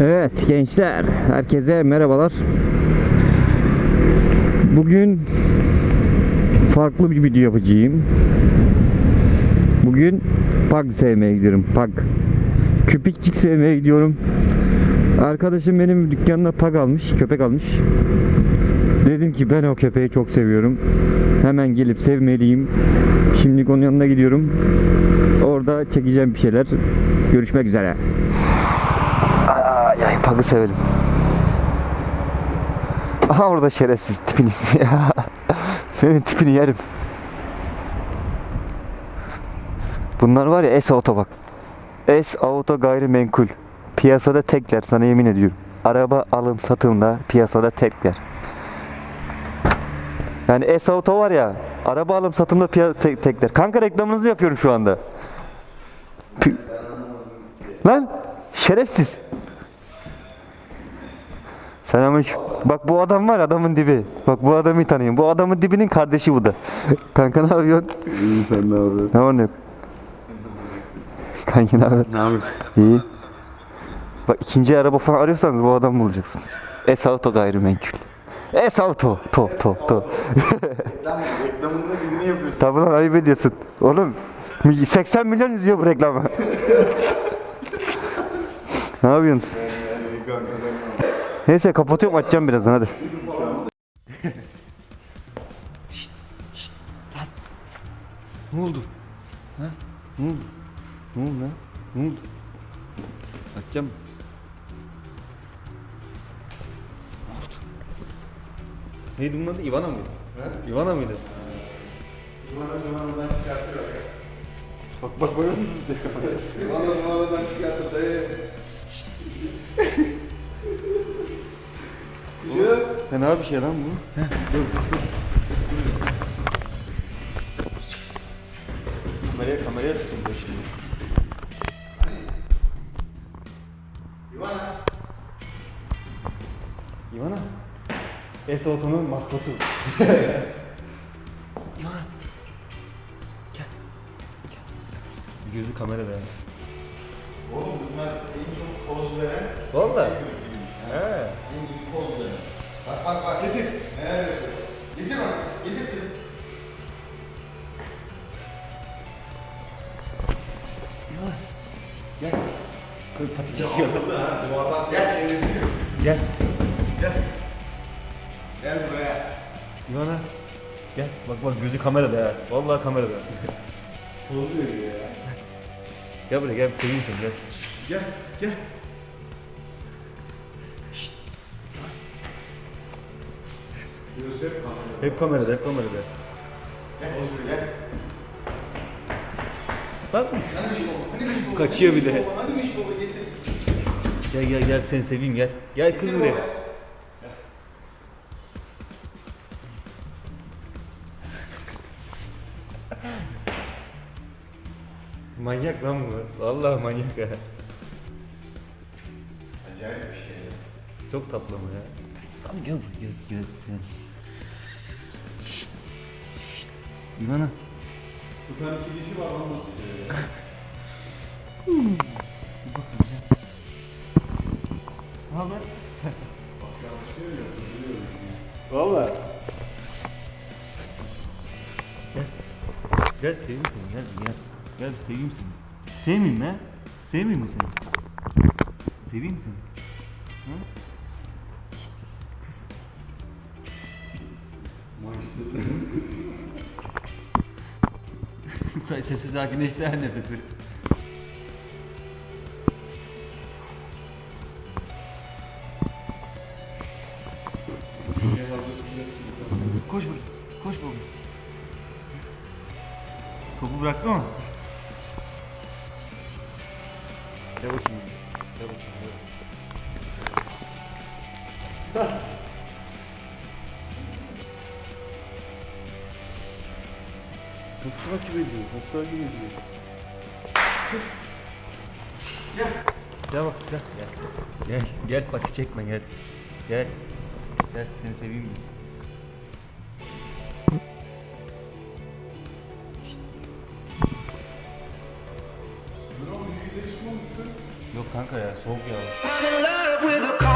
Evet gençler, herkese merhabalar. Bugün farklı bir video yapacağım. Bugün pug sevmeye gidiyorum. Pug. Köpekçik sevmeye gidiyorum. Arkadaşım benim dükkanına pug almış, köpek almış. Dedim ki ben o köpeği çok seviyorum. Hemen gelip sevmeliyim. Şimdi onun yanına gidiyorum. Orada çekeceğim bir şeyler. Görüşmek üzere. Pagı sevelim. Aha orada şerefsiz tipini. Senin tipini yerim. Bunlar var ya S Auto bak. S Auto gayrimenkul. Piyasada tekler sana yemin ediyorum. Araba alım satımda piyasada tekler. Yani S Auto var ya araba alım satımda piya- tek- tekler. Kanka reklamınızı yapıyorum şu anda. Lan şerefsiz. Selamünaleyküm. Bak bu adam var adamın dibi. Bak bu adamı tanıyorum. Bu adamın dibinin kardeşi bu da. Kanka ne yapıyorsun? İyi sen ne yapıyorsun? Ne var ne yok? Kanka ne haber? Ne yapıyorsun? İyi. Bak ikinci araba falan arıyorsanız bu adamı bulacaksınız. Es Auto gayrimenkul. Es Auto. To to to. Reklam, reklamında dibini yapıyorsun. Tabi lan ayıp ediyorsun. Oğlum 80 milyon izliyor bu reklamı. ne yapıyorsunuz? Neyse kapatıyorum açacağım birazdan hadi. Ne oldu? Ha? Ne oldu? Ne oldu lan? Ne oldu? Açacağım. Ne oldu? Neydi bunun adı? Ivana mıydı? Ivana mıydı? Bana zamanından çıkartıyor. Bak bak böyle nasıl zamanından çıkarttı dayı. Fena bir şey lan bu. dur dur. Kameraya kameraya tutun da şimdi. Ivana. Ivana. Esoto'nun maskotu. Ivana. Gel. Gel. Gözü kamerada. Oğlum bunlar en çok poz veren. Valla. He. En iyi poz veren. Bak bak bak getir. Neler yapıyor? Getir bak. Getir kızım. Gel. Koy. Burada ha. Duvardan sen çevirmiyor. Gel. Gel. Gel buraya. Ivana. Gel. Bak bak gözü kamerada ya. Vallahi kamerada. Poz veriyor ya. Gel buraya gel seveyim seni gel. Gel. Gel. Hep kamerada. Hep kamerada. Bak. Kaçıyor bir de. Gel gel gel seni seveyim gel. Gel kız buraya. Manyak lan bu. Vallahi manyak ya. Acayip bir şey. ya. Çok tatlı ama ya. Tamam gel gel gel gel. İvana. Bu tane kedisi var onu tutuyor ya. Ne haber? Valla. Gel. Gel seveyim seni gel gel. Gel bir seveyim seni. Sevmeyeyim mi? Sevmeyeyim mi seni? Seveyim mi seni? Ha? Kız. Say sesi sakinleşti her nefesi. Koş bak. Koş baba. Topu bıraktı mı? Gel bakayım. Gel bakayım. Gel. Nasıl takip ediyor? Nasıl takip ediyor? Gel. Gel bak gel gel. Gel gel pati çekme gel. Gel. Gel seni seveyim mi? Yok kanka ya soğuk ya.